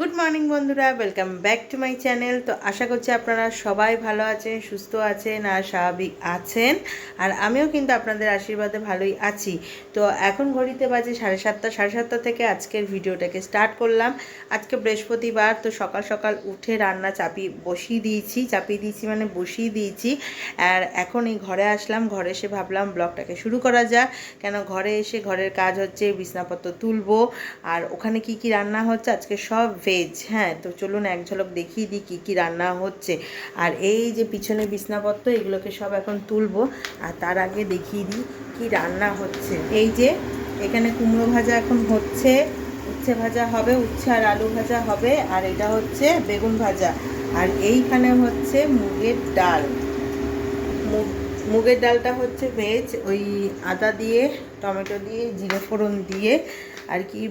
Good morning বন্ধুরা। Welcome back to my channel তো আশা করছি আপনারা সবাই ভালো আছেন, সুস্থ আছেন আর স্বাভাবিক আছেন। আর আমিও কিন্তু আপনাদের আশীর্বাদে ভালোই আছি। তো এখন ঘড়িতে বাজে সাড়ে সাতটা সাড়ে সাতটা থেকে আজকের ভিডিওটাকে স্টার্ট করলাম। আজকে বৃহস্পতিবার, তো সকাল সকাল উঠে রান্না চাপিয়ে বসিয়ে দিয়েছি, চাপিয়ে দিয়েছি মানে বসিয়ে দিয়েছি। আর এখন এই ঘরে আসলাম, ঘরে এসে ভাবলাম ব্লগটাকে শুরু করা যাক। কেন ঘরে এসে ঘরের কাজ হচ্ছে, বিছনাপত্র তুলবো। আর ওখানে কি কি রান্না হচ্ছে, আজকে সব ভেজ হ্যাঁ তো চলুন এক ঝলক দেখিয়ে দিই কী কী রান্না হচ্ছে। আর এই যে পিছনে বিছনাপত্র, এগুলোকে সব এখন তুলবো। আর তার আগে দেখিয়ে দিই কী রান্না হচ্ছে। এই যে, এখানে কুমড়ো ভাজা এখন হচ্ছে, উচ্ছে ভাজা হবে, উচ্ছে আর আলু ভাজা হবে, আর এটা হচ্ছে বেগুন ভাজা। আর এইখানে হচ্ছে মুগের ডাল। মুগ, মুগের ডালটা হচ্ছে ভেজ ওই আদা দিয়ে, টমেটো দিয়ে, জিরে ফোড়ন দিয়ে, আর কি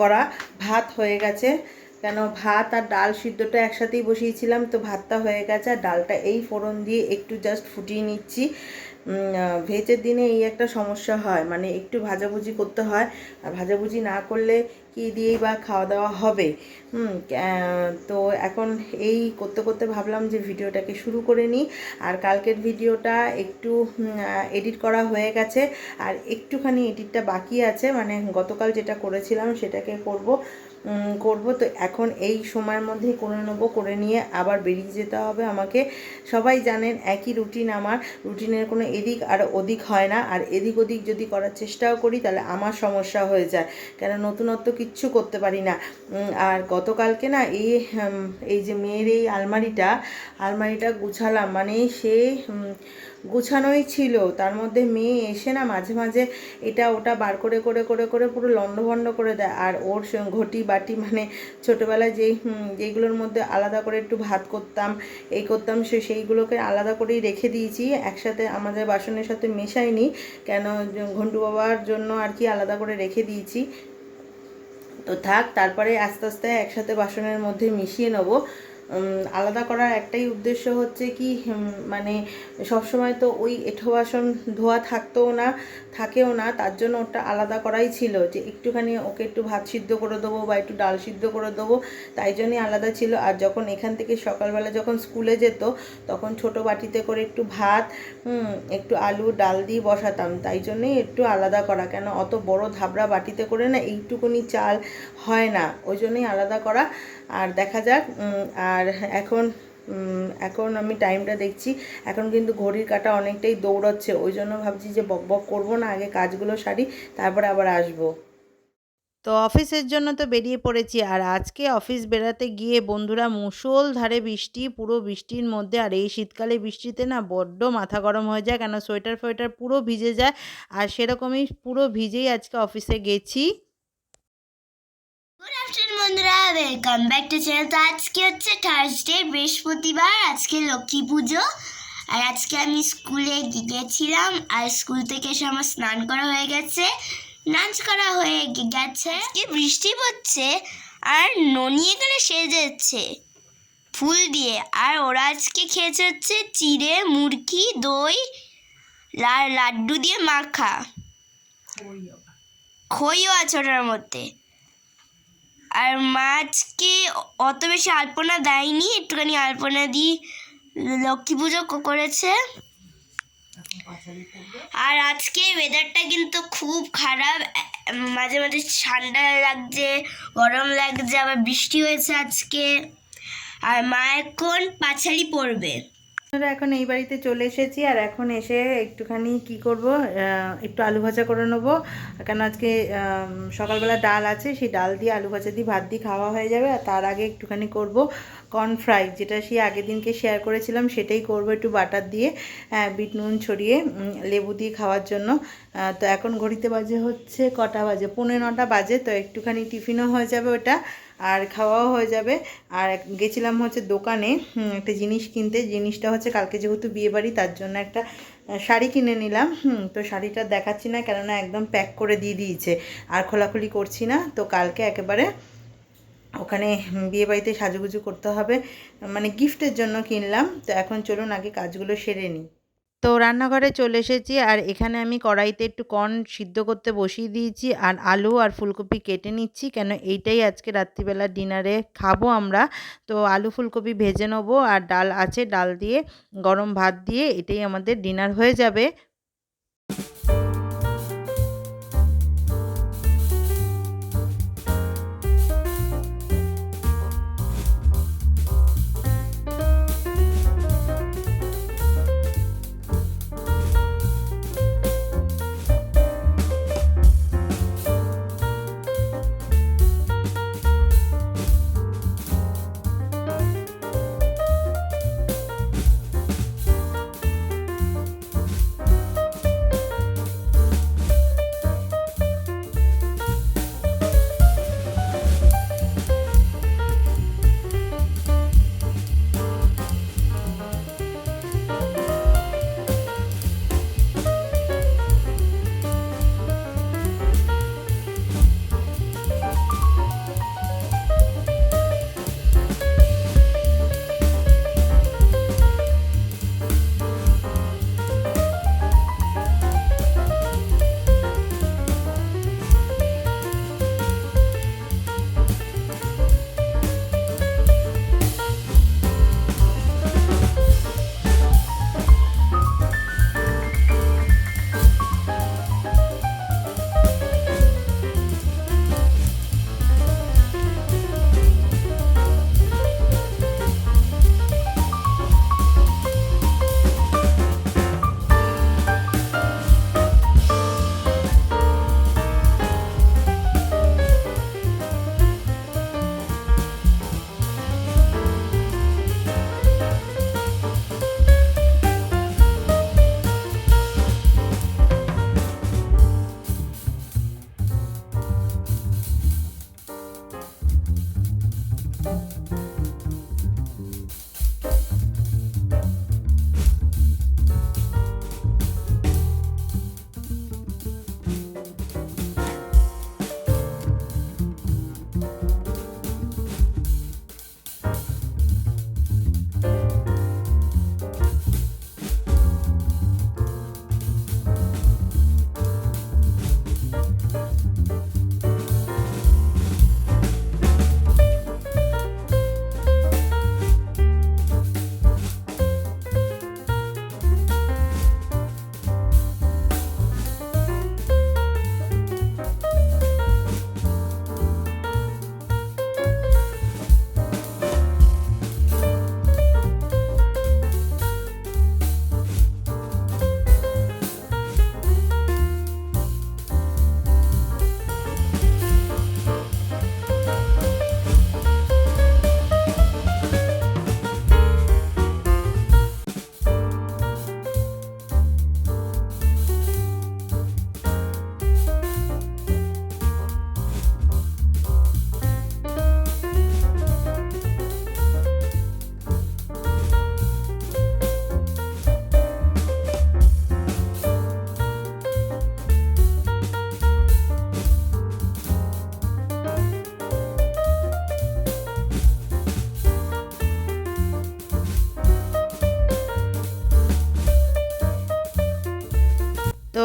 করা ভাত হয়ে গেছে। কেন ভাত আর ডাল সিদ্ধটা একসাথেই বসিয়েছিলাম, তো ভাতটা হয়ে গেছে। আর ডালটা এই ফোড়ন দিয়ে একটু জাস্ট ফুটিয়ে নিচ্ছি। ভেজের দিনে এই একটা সমস্যা হয়। মানে একটু ভাজাভুজি করতে হয়। আর ভাজাভুজি না করলে কি দিয়েই বা খাওয়া দাওয়া হবে? তো এখন এই করতে করতে ভাবলাম যে ভিডিওটাকে শুরু করে নিই। আর কালকের ভিডিওটা একটু এডিট করা হয়ে গেছে। আর একটুখানি এডিটটা বাকি আছে। মানে গতকাল যেটা করেছিলাম সেটাকে করব। করব। তো এখন এই সময়ের মধ্যেই করে নেব, করে নিয়ে আবার বেরিয়ে যেতে হবে আমাকে। সবাই জানেন একই রুটিন আমার। রুটিনের কোনো এদিক আর ওদিক হয় না। আর এদিক ওদিক যদি করার চেষ্টাও করি, তাহলে আমার সমস্যা হয়ে যায়। কেন নতুনত্ব কিচ্ছু করতে পারি না। আর গতকালকে না এই এই যে মেয়ের এই আলমারিটা আলমারিটা গুছালাম। মানে সে গুছানোই ছিল। তার মধ্যে মেয়ে এসে না মাঝে মাঝে এটা ওটা বার করে করে করে করে পুরো লণ্ডভণ্ড করে দেয়। আর ওর ঘটি বাটি মানে ছোটোবেলায় যেই যেইগুলোর মধ্যে আলাদা করে একটু ভাত করতাম, এই করতাম, সে সেইগুলোকে আলাদা করেই রেখে দিয়েছি। একসাথে আমাদের বাসনের সাথে মেশাইনি। কেন ঘন্টু বাবার জন্য আর কি আলাদা করে রেখে দিয়েছি। তো থাক, তারপরে আস্তে আস্তে একসাথে বাসনের মধ্যে মিশিয়ে নেব। আলাদা করার একটাই উদ্দেশ্য হচ্ছে কি মানে সবসময় তো ওই এঁঠো বাসন ধোয়া থাকতেও না থাকেও না তার জন্য ওটা আলাদা করাই ছিল যে একটুখানি ওকে একটু ভাত সিদ্ধ করে দেবো বা একটু ডাল সিদ্ধ করে দেবো তাই জন্যই আলাদা ছিল। আর যখন এখান থেকে সকালবেলা যখন স্কুলে যেত তখন ছোট বাটিতে করে একটু ভাত একটু আলু ডাল দিয়ে বসাতাম তাই জন্যই একটু আলাদা করা। কেন অত বড় ধাবড়া বাটিতে করে না এইটুকুনি চাল হয় না ওই জন্যই আলাদা করা। আর দেখা যাক উম, আর এখন এখন আমি টাইমটা দেখছি। এখন কিন্তু ঘড়ির কাটা অনেকটাই দৌড়াচ্ছে। ওই জন্য ভাবছি যে বক বক করব না, আগে কাজগুলো সারি, তারপরে আবার আসব। তো অফিসের জন্য তো বেরিয়ে পড়েছি। আর আজকে অফিস বেড়াতে গিয়ে বন্ধুরা মুষল ধারে বৃষ্টি, পুরো বৃষ্টির মধ্যে। আর এই শীতকালে বৃষ্টিতে না বড্ড মাথা গরম হয়ে যায়, কেন সোয়েটার ফোয়েটার পুরো ভিজে যায়। আর সেরকমই পুরো ভিজেই আজকে অফিসে গেছি। গুড আফটারনুন বন্ধুরা। ওয়েলকাম ব্যাক টু চ্যানেল তো আজকে হচ্ছে থার্সডে বৃহস্পতিবার। আজকে লক্ষ্মী পুজো। আর আজকে আমি স্কুলে গিয়েছিলাম। আর স্কুল থেকে এসে আমার স্নান করা হয়ে গেছে। নাচ করা হয়ে গেছে। আজকে বৃষ্টি পড়ছে। আর ননি এখানে সেজেছে ফুল দিয়ে। আর ওরা আজকে খেয়েছে হচ্ছে চিড়ে মুরগি দই লা- লাড্ডু দিয়ে মাখা। খইও আছে ওটার মধ্যে। আর মাছকে অত বেশি আলপনা দেয়নি, একটুখানি আলপনা দিয়ে লক্ষ্মী পুজো করেছে। আর আজকে ওয়েদারটা কিন্তু খুব খারাপ। মাঝে মাঝে ঠান্ডা লাগছে, গরম লাগছে, আবার বৃষ্টি হয়েছে আজকে। আর মা এখন পাছালি পড়বে আমরা এখন এই বাড়িতে চলে এসেছি আর এখন এসে একটুখানি কি করব? একটু আলু ভাজা করে নেব। কেন আজকে সকালবেলা ডাল আছে সেই ডাল দিয়ে আলু ভাজা দিয়ে ভাত দিয়ে খাওয়া হয়ে যাবে। আর তার আগে একটুখানি করব কর্ন ফ্রাই যেটা সেই আগের দিনকে শেয়ার করেছিলাম সেটাই করব একটু বাটার দিয়ে হ্যাঁ, বিট নুন ছড়িয়ে লেবু দিয়ে খাওয়ার জন্য। তো এখন ঘড়িতে বাজে হচ্ছে কটা বাজে? পনেরো নটা বাজে তো একটুখানি টিফিনও হয়ে যাবে ওটা। আর খাওয়াও হয়ে যাবে। আর গেছিলাম হচ্ছে দোকানে একটা জিনিস কিনতে। জিনিসটা হচ্ছে কালকে যেহেতু বিয়ে বাড়ি তার জন্য একটা শাড়ি কিনে নিলাম তো শাড়িটা দেখাচ্ছি না, কেননা একদম প্যাক করে দিয়ে দিয়েছে। আর খোলাখুলি করছি না, তো কালকে একেবারে ওখানে বিয়ে বাড়িতে সাজুগুজু করতে হবে। মানে গিফটের জন্য কিনলাম, তো এখন চলুন আগে কাজগুলো সেরে নিই। তো রান্নাঘরে চলে এসেছি আর এখানে আমি কড়াইতে একটু কর্ন সিদ্ধ করতে বসিয়ে দিয়েছি আর আলু আর ফুলকপি কেটে নিচ্ছি। কেন এইটাই আজকে রাত্রিবেলা ডিনারে খাব আমরা। তো আলু ফুলকপি ভেজে নেব আর ডাল আছে, ডাল দিয়ে গরম ভাত দিয়ে এটাই আমাদের ডিনার হয়ে যাবে।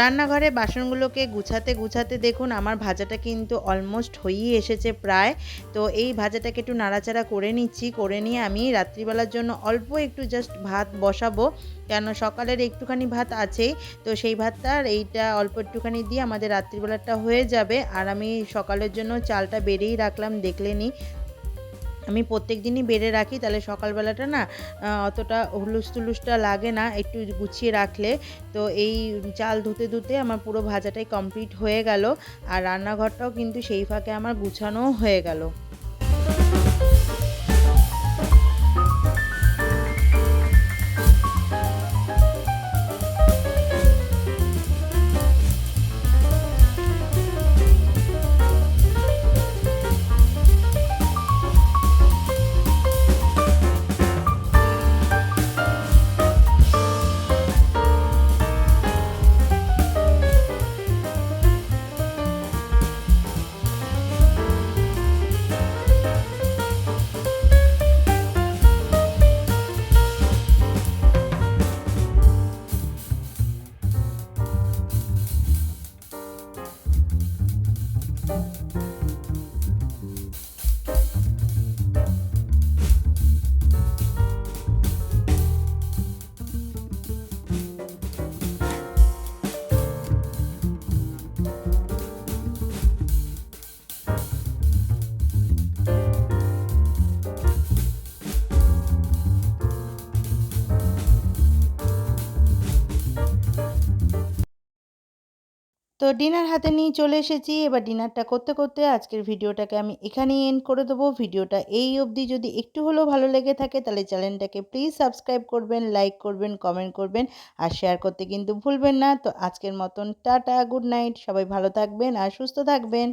রান্নাঘরে বাসনগুলোকে গুছাতে গুছাতে দেখুন আমার ভাজাটা কিন্তু অলমোস্ট হয়েই এসেছে প্রায়। তো এই ভাজাটাকে একটু নাড়াচাড়া করে নিচ্ছি, করে নিয়ে আমি রাত্রিবেলার জন্য অল্প একটু জাস্ট ভাত বসাবো। কেন সকালের একটুখানি ভাত আছেই, তো সেই ভাতটা এইটা অল্প একটুখানি দিয়ে আমাদের রাত্রিবেলাটা হয়ে যাবে। আর আমি সকালের জন্য চালটা বেড়েই রাখলাম দেখলেনি আমি প্রত্যেক দিনই বেড়ে রাখি, তাহলে সকালবেলাটা না অতটা হুলুস তুলুসটা লাগে না, একটু গুছিয়ে রাখলে। তো এই চাল ধুতে ধুতে আমার পুরো ভাজাটাই কমপ্লিট হয়ে গেল, আর রান্নাঘরটাও কিন্তু সেই ফাঁকে আমার গুছানোও হয়ে গেল। তো ডিনার হাতে নিয়ে চলে এসেছি। এবার ডিনারটা করতে করতে আজকের ভিডিওটাকে আমি এখানেই এন্ড করে দেবো। ভিডিওটা এই অবধি যদি একটু হলেও ভালো লেগে থাকে তাহলে চ্যানেলটাকে প্লিজ সাবস্ক্রাইব করবেন লাইক করবেন কমেন্ট করবেন আর শেয়ার করতে কিন্তু ভুলবেন না। তো আজকের মতন টাটা গুড নাইট সবাই ভালো থাকবেন আর সুস্থ থাকবেন।